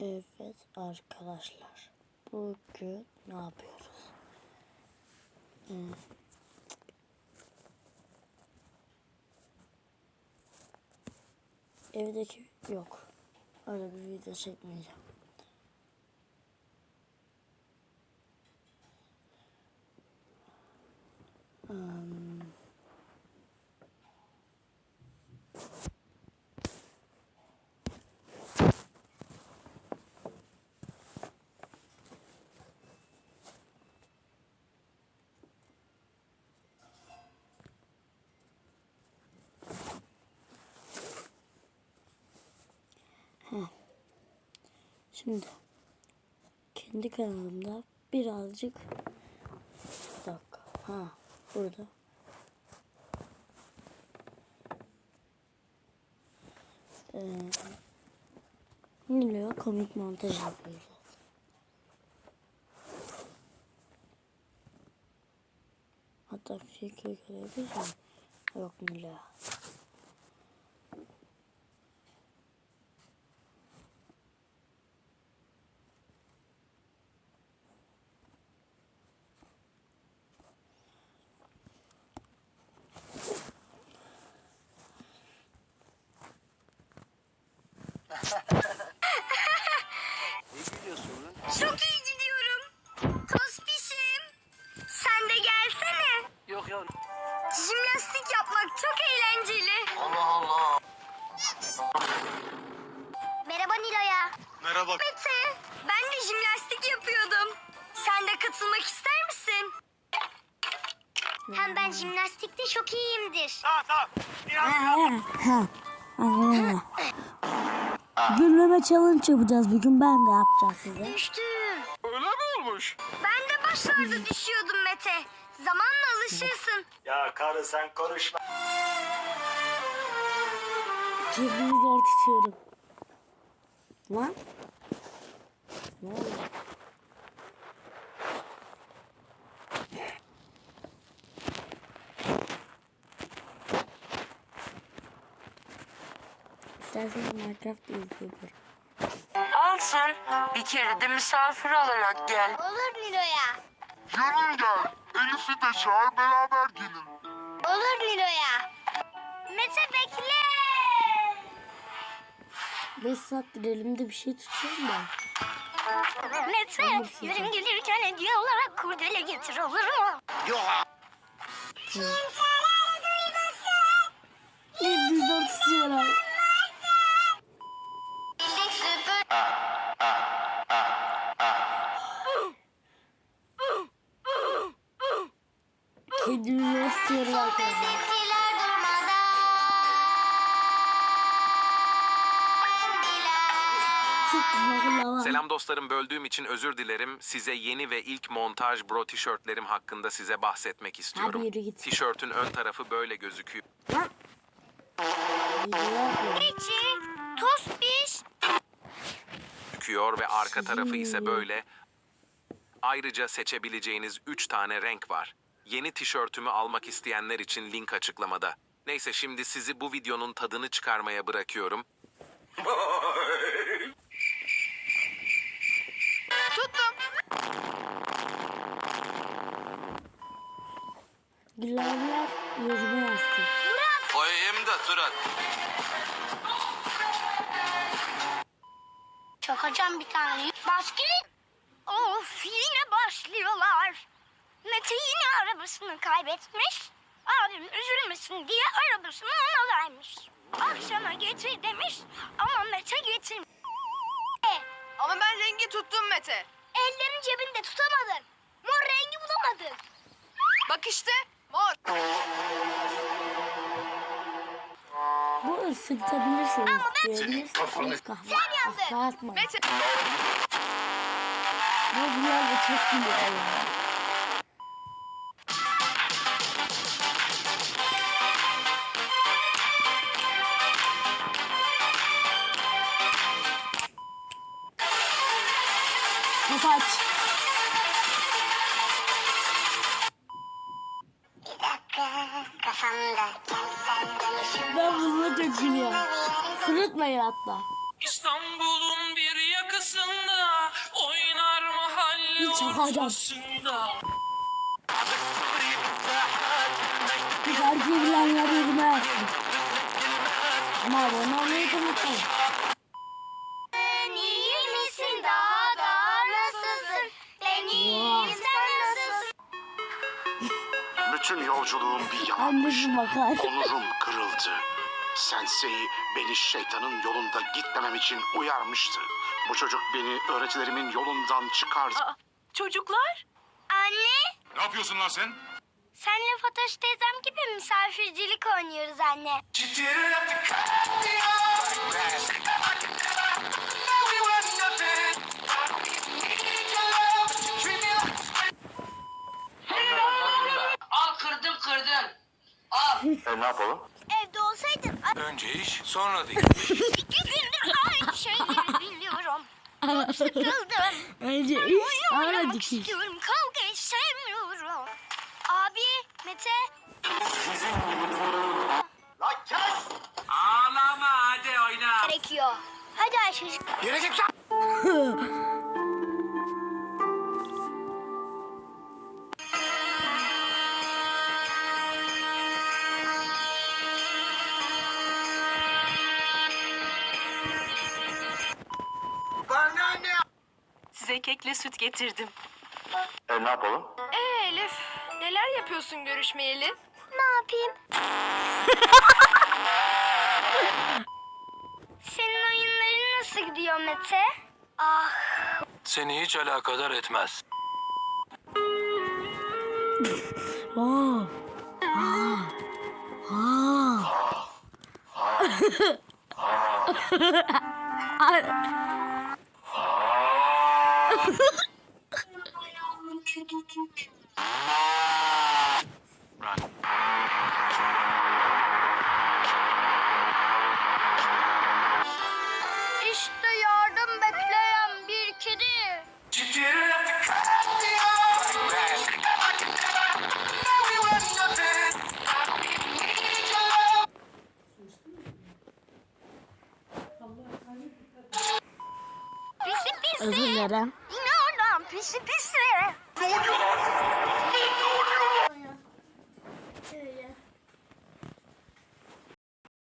Evet arkadaşlar. Bugün ne yapıyoruz? Hmm. Evdeki yok. Öyle bir video çekmeyeceğim. Şimdi kendi kanalımda birazcık bir dakika. Ha burada. Ee, ne diyor? Komik montaj yapıyoruz. Hatta fikir görebilir miyim? Yok Nila. Ne gülüyorsun lan? Çok iyi gidiyorum. Tospişim. Sen de gelsene. Yok ya. Jimnastik yapmak çok eğlenceli. Allah Allah. Merhaba Nilo'ya. Merhaba. Mete, ben de jimnastik yapıyordum. Sen de katılmak ister misin? Hem ben jimnastikte çok iyiyimdir. Tamam tamam. Ha, anladım. Gülmeme challenge yapacağız bugün. Ben de yapacağım size. Düştüm. Öyle mi olmuş? Ben de başlarda düşüyordum Mete. Zamanla alışırsın. Ya karı sen konuşma. Kendimi zor tutuyorum. Lan? Ne oldu? İsterseniz Minecraft izleyebilirim. Alsın. Bir kere de misafir olarak gel. Olur Nilo'ya. Yarın gel. Elif'i de çağır beraber gelin. Olur Nilo'ya. Mete bekle. 5 saattir elimde bir şey tutuyorum da. Mete, yarın gelirken hediye olarak kurdele getir olur mu? Kimseler Zor tutuyorum arkadaşlar. Selam dostlarım böldüğüm için özür dilerim. Size yeni ve ilk montaj bro tişörtlerim hakkında size bahsetmek istiyorum. Hadi git. Tişörtün ön tarafı böyle gözüküyor. Video yapıyorum. İçi tost piş. ve arka tarafı ise böyle. Ayrıca seçebileceğiniz 3 tane renk var. Yeni tişörtümü almak isteyenler için link açıklamada. Neyse şimdi sizi bu videonun tadını çıkarmaya bırakıyorum. Gülenler yoruma yazsın. Koyayım da surat. Çakacağım bir tane. Basket. Of yine başlıyorlar. Mete yine arabasını kaybetmiş. Abim üzülmesin diye arabasını ona vermiş. Akşama getir demiş ama Mete getirmiş. Ama ben rengi tuttum Mete. Ellerin cebinde tutamadın. Mor rengi bulamadın. Bak işte mor. Bu ısırtabilirsiniz. Ama ben- Diyebilirsiniz. Kahve. Sen yazdın. Kahve Mete. Bu da çok ya. Kafamda Ben bununla çok gülüyorum. Sırıtmayın hatta. İstanbul'un bir yakın arkasında oynar mahalle Hiç hocam. ortasında. Şarkıyı bilenler bilmez. Ama abone olmayı unutmayın. Bütün yolculuğum bir yalanmış. Bakar. Onurum kırıldı. Sensei beni şeytanın yolunda gitmemem için uyarmıştı. Bu çocuk beni öğretilerimin yolundan çıkar. Çocuklar? Anne Ne yapıyorsun lan sen? senle Fatoş teyzem gibi misafircilik oynuyoruz anne. Al E, ne yapalım? Evde olsaydın Önce iş, sonra dik. iki gündür aynı şeyleri biliyorum. Çok sıkıldım. Önce iş sonra dikiş. istiyorum. Kavgayı sevmiyorum. Abi, Mete. La kes! Ağlama hadi oyna. Gerekiyor. Hadi Ayşe. Yere git Bana kekle süt getirdim. E, ne yapalım? Ee Elif, neler yapıyorsun görüşmeyeli? Ne yapayım? Senin oyunların nasıl gidiyor Mete? Ah, Seni hiç alakadar etmez. Oo. Aa. işte yardım bekleyen bir kedi. Pisi pisi. Özür dilerim. Oradan pisi pisi.